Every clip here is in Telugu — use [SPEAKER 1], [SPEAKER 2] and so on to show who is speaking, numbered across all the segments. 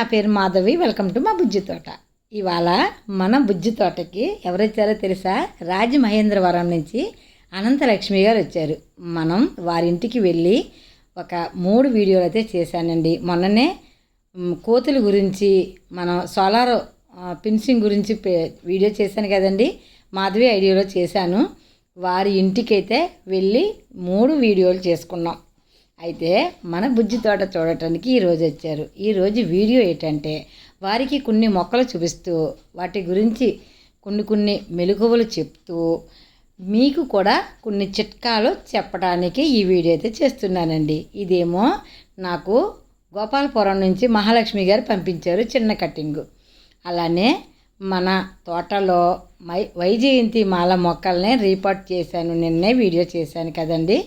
[SPEAKER 1] నా పేరు మాధవి. వెల్కమ్ టు మా బుజ్జి తోట. ఇవాళ మన బుజ్జి తోటకి ఎవరొచ్చారో తెలుసా? రాజమహేంద్రవరం నుంచి అనంతలక్ష్మి గారు వచ్చారు. మనం వారి ఇంటికి వెళ్ళి ఒక మూడు వీడియోలు అయితే చేశానండి. మొన్ననే కోతుల గురించి మనం సోలార్ పిన్సింగ్ గురించి పే- వీడియో చేశాను కదండి. మాధవి ఐడియాలో చేశాను. వారి ఇంటికైతే వెళ్ళి మూడు వీడియోలు చేసుకున్నాం. అయితే మన బుజ్జి తోట చూడటానికి ఈరోజు వచ్చారు. ఈరోజు వీడియో ఏంటంటే వారికి కొన్ని మొక్కలు చూపిస్తూ వాటి గురించి కొన్ని కొన్ని మెలకువలు చెప్తూ మీకు కూడా కొన్ని చిట్కాలు చెప్పడానికి ఈ వీడియో అయితే చేస్తున్నానండి. ఇదేమో నాకు గోపాలపురం నుంచి మహాలక్ష్మి గారు పంపించారు చిన్న కటింగు. అలానే మన తోటలో మై వైజయంతి మాల మొక్కల్ని రీపాట్ చేశాను నిన్నే వీడియో చేశాను కదండి.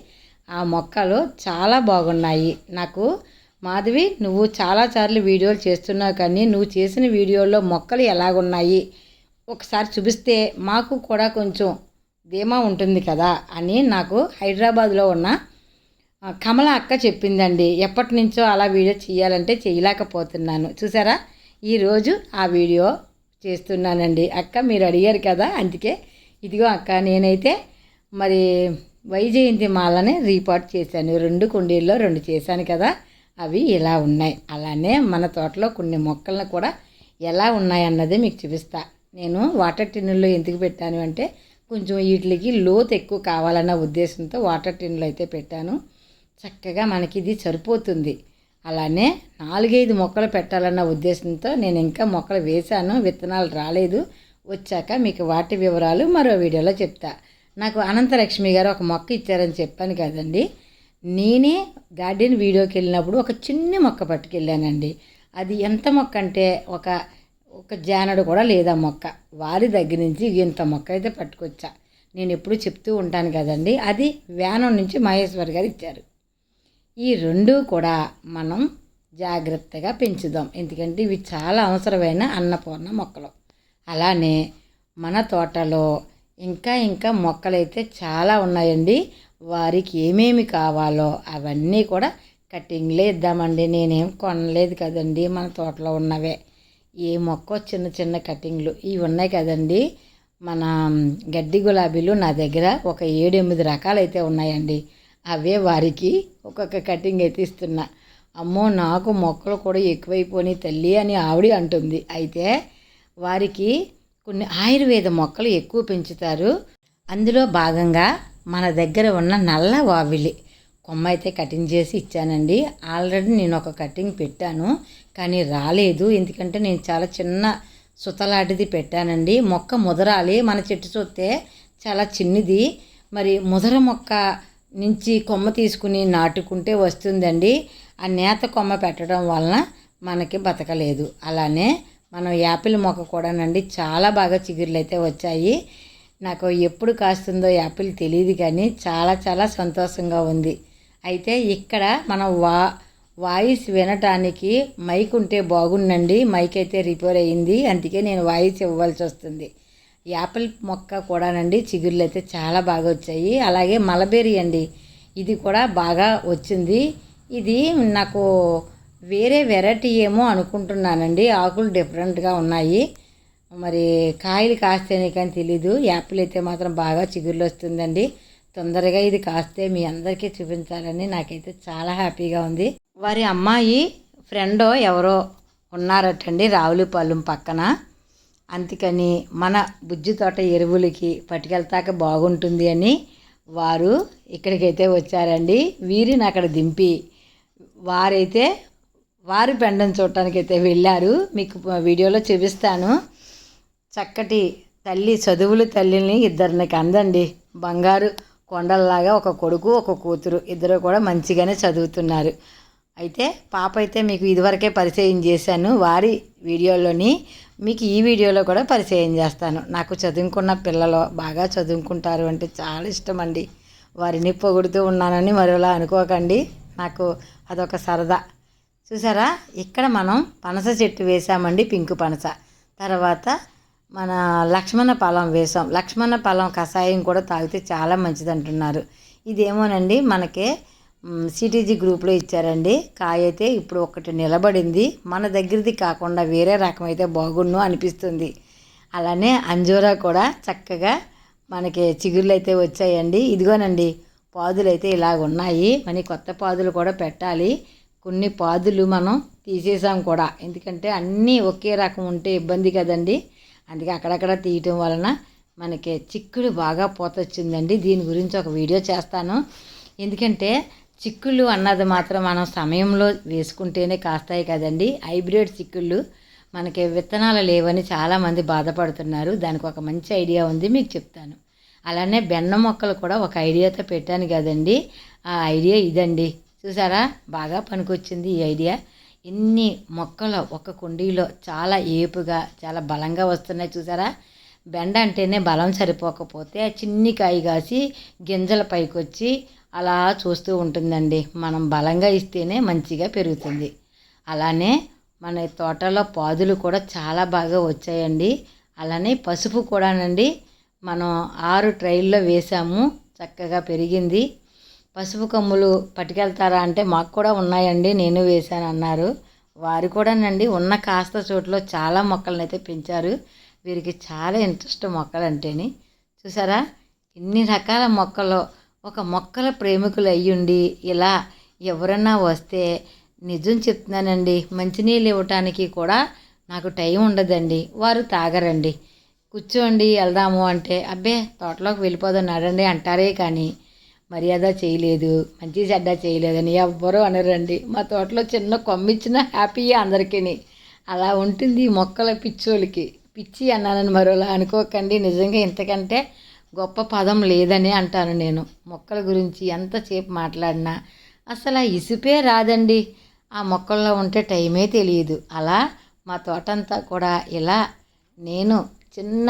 [SPEAKER 1] ఆ మొక్కలు చాలా బాగున్నాయి. నాకు మాధవి నువ్వు చాలాసార్లు వీడియోలు చేస్తున్నావు కానీ నువ్వు చేసిన వీడియోలో మొక్కలు ఎలాగున్నాయి? ఒకసారి చూపిస్తే మాకు కూడా కొంచెం ధీమా ఉంటుంది కదా అని నాకు హైదరాబాద్లో ఉన్న కమల అక్క చెప్పిందండి. ఎప్పటి నుంచో అలా వీడియో చేయాలంటే చేయలేకపోతున్నాను. చూసారా? ఈరోజు ఆ వీడియో చేస్తున్నానండి. అక్క మీరు అడిగారు కదా అందుకే. ఇదిగో అక్క నేనైతే మరి వైజయంతి మాలని రీపాట్ చేశాను. రెండు కుండీల్లో రెండు చేశాను కదా అవి ఇలా ఉన్నాయి. అలానే మన తోటలో కొన్ని మొక్కలను కూడా ఎలా ఉన్నాయన్నది మీకు చూపిస్తా. నేను వాటర్ టిన్నుల్లో ఎందుకు పెట్టాను అంటే కొంచెం వీటికి లోతు ఎక్కువ కావాలన్న ఉద్దేశంతో వాటర్ టిన్నులు అయితే పెట్టాను. చక్కగా మనకి ఇది సరిపోతుంది. అలానే నాలుగైదు మొక్కలు పెట్టాలన్న ఉద్దేశంతో నేను ఇంకా మొక్కలు వేశాను. విత్తనాలు రాలేదు. వచ్చాక మీకు వాటి వివరాలు మరో వీడియోలో చెప్తా. నాకు అనంతలక్ష్మి గారు ఒక మొక్క ఇచ్చారని చెప్పాను కదండి. నేనే గార్డెన్ వీడియోకి వెళ్ళినప్పుడు ఒక చిన్న మొక్క పట్టుకెళ్ళానండి. అది ఎంత మొక్క అంటే ఒక ఒక జానడు కూడా లేదా మొక్క. వారి దగ్గర నుంచి ఇంత మొక్క అయితే పట్టుకొచ్చా. నేను ఎప్పుడు చెప్తూ ఉంటాను కదండి. అది వ్యానం నుంచి మహేశ్వర్ గారు ఇచ్చారు. ఈ రెండు కూడా మనం జాగ్రత్తగా పెంచుదాం. ఎందుకంటే ఇవి చాలా అవసరమైన అన్నపూర్ణ మొక్కలు. అలానే మన తోటలో ఇంకా ఇంకా మొక్కలైతే చాలా ఉన్నాయండి. వారికి ఏమేమి కావాలో అవన్నీ కూడా కటింగ్లే ఇద్దామండి. నేనేం కొనలేదు కదండి మన తోటలో ఉన్నవే. ఏ మొక్క చిన్న చిన్న కటింగ్లు ఇవి ఉన్నాయి కదండి. మన గడ్డి గులాబీలు నా దగ్గర ఒక ఏడు ఎనిమిది రకాలైతే ఉన్నాయండి. అవే వారికి ఒక్కొక్క కటింగ్ అయితే ఇస్తున్నా. అమ్మో నాకు మొక్కలు కూడా ఎక్కువైపోయి తల్లి అని ఆవిడ అంటుంది. అయితే వారికి కొన్ని ఆయుర్వేద మొక్కలు ఎక్కువ పెంచుతారు. అందులో భాగంగా మన దగ్గర ఉన్న నల్ల వావిలి కొమ్మ అయితే కటింగ్ చేసి ఇచ్చానండి. ఆల్రెడీ నేను ఒక కటింగ్ పెట్టాను కానీ రాలేదు. ఎందుకంటే నేను చాలా చిన్న సుతలాంటిది పెట్టానండి. మొక్క ముదరాలి మన చెట్టు చూస్తే చాలా చిన్నది. మరి ముదర మొక్క నుంచి కొమ్మ తీసుకుని నాటుకుంటే వస్తుందండి. ఆ నేత కొమ్మ పెట్టడం వలన మనకి బతకలేదు. అలానే మనం యాపిల్ మొక్క కూడానండి చాలా బాగా చిగుర్లు అయితే వచ్చాయి. నాకు ఎప్పుడు కాస్తుందో యాపిల్ తెలియదు కానీ చాలా చాలా సంతోషంగా ఉంది. అయితే ఇక్కడ మనం వా వాయిస్ వినటానికి మైక్ ఉంటే బాగుండండి. మైక్ అయితే రిపేర్ అయ్యింది అందుకే నేను వాయిస్ ఇవ్వాల్సి వస్తుంది. యాపిల్ మొక్క కూడానండి చిగుర్లు అయితే చాలా బాగా వచ్చాయి. అలాగే మలబేరి అండి. ఇది కూడా బాగా వచ్చింది. ఇది నాకు వేరే వెరైటీ ఏమో అనుకుంటున్నానండి. ఆకులు డిఫరెంట్గా ఉన్నాయి. మరి కాయలు కాస్తేనే కానీ తెలీదు. యాపిల్ అయితే మాత్రం బాగా చిగుర్లు వస్తుందండి. తొందరగా ఇది కాస్తే మీ అందరికీ చూపించాలని నాకైతే చాలా హ్యాపీగా ఉంది. వారి అమ్మాయి ఫ్రెండో ఎవరో ఉన్నారటండి రావులపాలెం పక్కన. అందుకని మన బుజ్జి తోట ఎరువులకి పట్టుకెళ్తాక బాగుంటుంది అని వారు ఇక్కడికైతే వచ్చారండి. వీరిని అక్కడ దింపి వారైతే వారి పెండం చూడటానికి అయితే వెళ్ళారు. మీకు వీడియోలో చూపిస్తాను. చక్కటి తల్లి చదువులు తల్లిని ఇద్దరిని కందండి. బంగారు కొండల్లాగా ఒక కొడుకు ఒక కూతురు. ఇద్దరు కూడా మంచిగానే చదువుతున్నారు. అయితే పాప అయితే మీకు ఇదివరకే పరిచయం చేశాను. వారి వీడియోలోని మీకు ఈ వీడియోలో కూడా పరిచయం చేస్తాను. నాకు చదువుకున్న పిల్లలు బాగా చదువుకుంటారు అంటే చాలా ఇష్టం అండి వారిని పొగుడుతూ ఉన్నానని మరోలా అనుకోకండి. నాకు అదొక సరదా. చూసారా? ఇక్కడ మనం పనస చెట్టు వేసామండి పింకు పనస. తర్వాత మన లక్ష్మణ ఫలం వేసాం. లక్ష్మణ ఫలం కషాయం కూడా తాగితే చాలా మంచిది అంటున్నారు ఇదేమోనండి మనకి సిటీజీ గ్రూప్లో ఇచ్చారండి. కాయ అయితే ఇప్పుడు ఒకటి నిలబడింది. మన దగ్గరది కాకుండా వేరే రకం అయితే బాగుండు అనిపిస్తుంది. అలానే అంజూరా కూడా చక్కగా మనకి చిగుళ్ళు అయితే వచ్చాయండి. ఇదిగోనండి పాదులు అయితే ఇలాగ ఉన్నాయి మరి కొత్త పాదులు కూడా పెట్టాలి. కొన్ని పాదులు మనం తీసేసాం కూడా. ఎందుకంటే అన్నీ ఒకే రకం ఉంటే ఇబ్బంది కదండి. అందుకే అక్కడక్కడ తీయటం వలన మనకి చిక్కుడు బాగా పోతొచ్చిందండి. దీని గురించి ఒక వీడియో చేస్తాను. ఎందుకంటే చిక్కుళ్ళు అన్నది మాత్రం మనం సమయంలో వేసుకుంటేనే కాస్తాయి కదండి. హైబ్రిడ్ చిక్కుళ్ళు మనకి విత్తనాలు లేవని చాలామంది బాధపడుతున్నారు. దానికి ఒక మంచి ఐడియా ఉంది మీకు చెప్తాను. అలానే బెండ మొక్కలు కూడా ఒక ఐడియాతో పెట్టాను కదండి. ఆ ఐడియా ఇదండి. చూసారా? బాగా పనికొచ్చింది ఈ ఐడియా. ఇన్ని మొక్కలు ఒక కుండీలో చాలా ఏపుగా చాలా బలంగా వస్తున్నాయి చూసారా? బెండ అంటేనే బలం సరిపోకపోతే చిన్ని కాయ కాసి గింజల పైకొచ్చి అలా చూస్తూ ఉంటుందండి. మనం బలంగా ఇస్తేనే మంచిగా పెరుగుతుంది. అలానే మన తోటలో పాదులు కూడా చాలా బాగా వచ్చాయండి. అలానే పసుపు కూడానండి. మనం ఆరు ట్రైల్లో వేసాము చక్కగా పెరిగింది. పసుపు కమ్ములు పట్టుకెళ్తారా అంటే మాకు కూడా ఉన్నాయండి నేను వేశాను అన్నారు. వారు కూడానండి ఉన్న కాస్త చోట్ల చాలా మొక్కలను అయితే పెంచారు. వీరికి చాలా ఇంట్రెస్ట్ మొక్కలు అంటేని చూసారా? ఇన్ని రకాల మొక్కలు ఒక మొక్కల ప్రేమికులు అయ్యుండి ఇలా ఎవరన్నా వస్తే నిజం చెప్తున్నానండి మంచినీళ్ళు ఇవ్వటానికి కూడా నాకు టైం ఉండదండి వారు తాగరండి. కూర్చోండి వెళ్దాము అంటే అబ్బే తోటలోకి వెళ్ళిపోదాం నడండి అంటారే కానీ మర్యాద చేయలేదు మంచి చెడ్డ చేయలేదని ఎవ్వరూ అనరండి. మా తోటలో చిన్న కొమ్మిచ్చిన హ్యాపీయే అందరికీ అలా ఉంటుంది మొక్కల పిచ్చోళ్ళకి. పిచ్చి అన్నానని మరోలా అనుకోకండి. నిజంగా ఇంతకంటే గొప్ప పదం లేదని అంటాను నేను. మొక్కల గురించి ఎంతసేపు మాట్లాడినా అసలు ఆ ఇసుపే రాదండి. ఆ మొక్కల్లో ఉంటే టైమే తెలియదు అలా మా తోటంతా కూడా ఇలా నేను చిన్న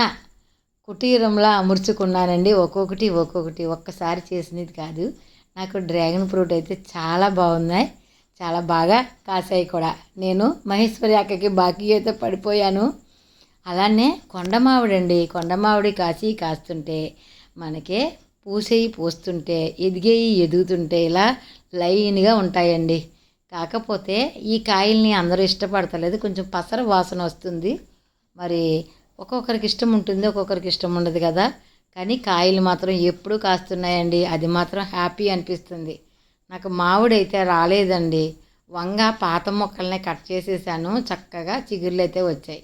[SPEAKER 1] కుటీరంలా అమర్చుకున్నానండి. ఒక్కొక్కటి ఒక్కొక్కటి. ఒక్కసారి చేసినది కాదు. నాకు డ్రాగన్ ఫ్రూట్ అయితే చాలా బాగున్నాయి. చాలా బాగా కాసాయి కూడా. నేను మహేశ్వరి అక్కకి బాకీ అయితే పడిపోయాను. అలానే కొండమావిడండి కొండమావిడి కాసి కాస్తుంటే మనకే పూసేయి పూస్తుంటే ఎదిగేయి ఎదుగుతుంటే ఇలా లైన్గా ఉంటాయండి. కాకపోతే ఈ కాయల్ని అందరూ ఇష్టపడతలేదు. కొంచెం పసర వాసన వస్తుంది. మరి ఒక్కొక్కరికి ఇష్టం ఉంటుంది ఒక్కొక్కరికి ఇష్టం ఉండదు కదా. కానీ కాయలు మాత్రం ఎప్పుడూ కాస్తున్నాయండి. అది మాత్రం హ్యాపీ అనిపిస్తుంది. నాకు మామిడైతే రాలేదండి. వంగ పాత మొక్కల్ని కట్ చేసేసాను. చక్కగా చిగుర్లు అయితే వచ్చాయి.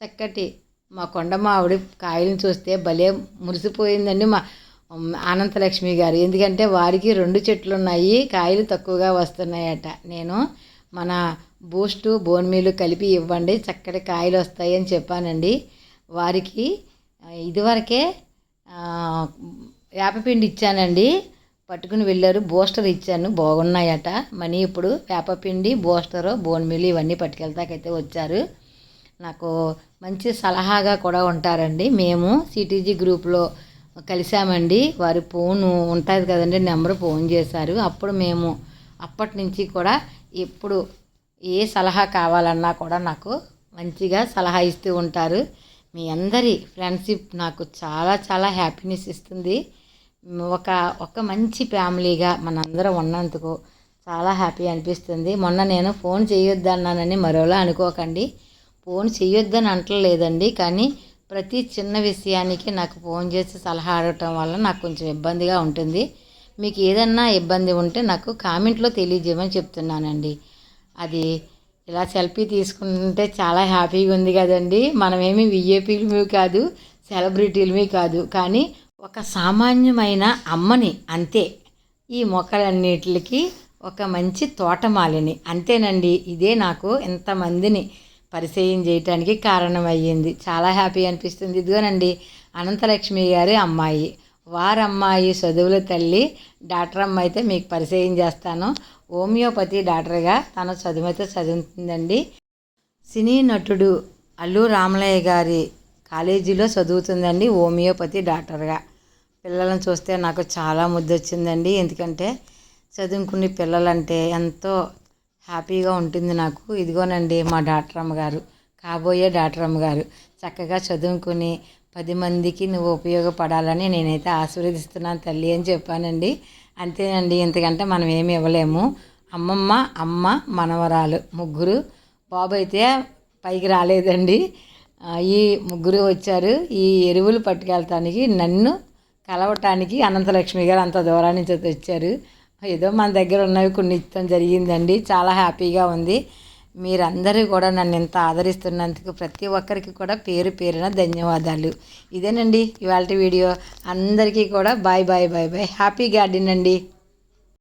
[SPEAKER 1] చక్కటి మా కొండ మామిడి కాయలను చూస్తే భలే మురిసిపోయిందండి మా అనంతలక్ష్మి గారు. ఎందుకంటే వారికి రెండు చెట్లు ఉన్నాయి కాయలు తక్కువగా వస్తున్నాయట. నేను మన బూస్టు బోన్ మీలు కలిపి ఇవ్వండి. చక్కటి కాయలు వస్తాయి అని చెప్పానండి. వారికి ఇదివరకే వేపపిండి ఇచ్చానండి పట్టుకుని వెళ్ళారు బూస్టర్ ఇచ్చాను బాగున్నాయట. మనీ ఇప్పుడు వేపపిండి బూస్టరు బోన్ మిల్ ఇవన్నీ పట్టుకెళ్తాకైతే వచ్చారు. నాకు మంచి సలహాగా కూడా ఉంటారండి. మేము సిటీజీ గ్రూప్లో కలిసామండి. వారి ఫోన్ ఉంటుంది కదండి నెంబర్ ఫోన్ చేశారు. అప్పుడు మేము అప్పటి నుంచి కూడా ఎప్పుడు ఏ సలహా కావాలన్నా కూడా నాకు మంచిగా సలహా ఇస్తూ ఉంటారు. మీ అందరి ఫ్రెండ్షిప్ నాకు చాలా చాలా హ్యాపీనెస్ ఇస్తుంది. ఒక ఒక మంచి ఫ్యామిలీగా మనందరం ఉన్నందుకు చాలా హ్యాపీ అనిపిస్తుంది. మొన్న నేను ఫోన్ చేయొద్దన్నానని మరోలా అనుకోకండి. ఫోన్ చేయొద్దని అంటలేదండి. కానీ ప్రతి చిన్న విషయానికి నాకు ఫోన్ చేసి సలహా అడగటం వల్ల నాకు కొంచెం ఇబ్బందిగా ఉంటుంది. మీకు ఏదన్నా ఇబ్బంది ఉంటే నాకు కామెంట్లో తెలియజేయమని చెప్తున్నానండి. అది ఇలా సెల్ఫీ తీసుకుంటే చాలా హ్యాపీగా ఉంది కదండి. మనమేమి విఏపీలమి కాదు సెలబ్రిటీలమి కాదు. కానీ ఒక సామాన్యమైన అమ్మని అంతే. ఈ మొక్కలన్నిటికి ఒక మంచి తోటమాలిని. అంతేనండి ఇదే నాకు ఇంతమందిని పరిచయం చేయటానికి కారణమయ్యింది. చాలా హ్యాపీ అనిపిస్తుంది. ఇదిగోనండి అనంతలక్ష్మి గారి అమ్మాయి. వారమ్మాయి చదువుల తల్లి డాక్టర్ అమ్మ అయితే మీకు పరిచయం చేస్తాను. హోమియోపతి డాక్టర్గా తన చదువు అయితే చదువుతుందండి. సినీ నటుడు అల్లు రామలయ్య గారి కాలేజీలో చదువుతుందండి హోమియోపతి డాక్టర్గా. పిల్లలను చూస్తే నాకు చాలా ముద్దు వచ్చిందండి ఎందుకంటే చదువుకునే పిల్లలంటే ఎంతో హ్యాపీగా ఉంటుంది నాకు. ఇదిగోనండి మా డాక్టర్ అమ్మగారు కాబోయే డాక్టర్ అమ్మగారు చక్కగా చదువుకుని పది మందికి నువ్వు ఉపయోగపడాలని నేనైతే ఆశీర్వదిస్తున్నాను తల్లి అని చెప్పానండి. అంతేనండి ఇంతకంటే మనం ఏమి ఇవ్వలేము. అమ్మమ్మ అమ్మ మనవరాలు ముగ్గురు. బాబు అయితే పైకి రాలేదండి. ఈ ముగ్గురు వచ్చారు. ఈ ఎరువులు పట్టుకెళ్తానికి నన్ను కలవటానికి అనంతలక్ష్మి గారు అంత దూరం నుంచి వచ్చారు. ఏదో మన దగ్గర ఉన్నవి కొన్ని ఇష్టం జరిగిందండి. చాలా హ్యాపీగా ఉంది. మీరందరూ కూడా నన్ను ఇంత ఆదరిస్తున్నందుకు ప్రతి ఒక్కరికి కూడా పేరు పేరున ధన్యవాదాలు. ఇదేనండి ఇవాళ వీడియో. అందరికీ కూడా bye bye bye bye. Happy garden అండి.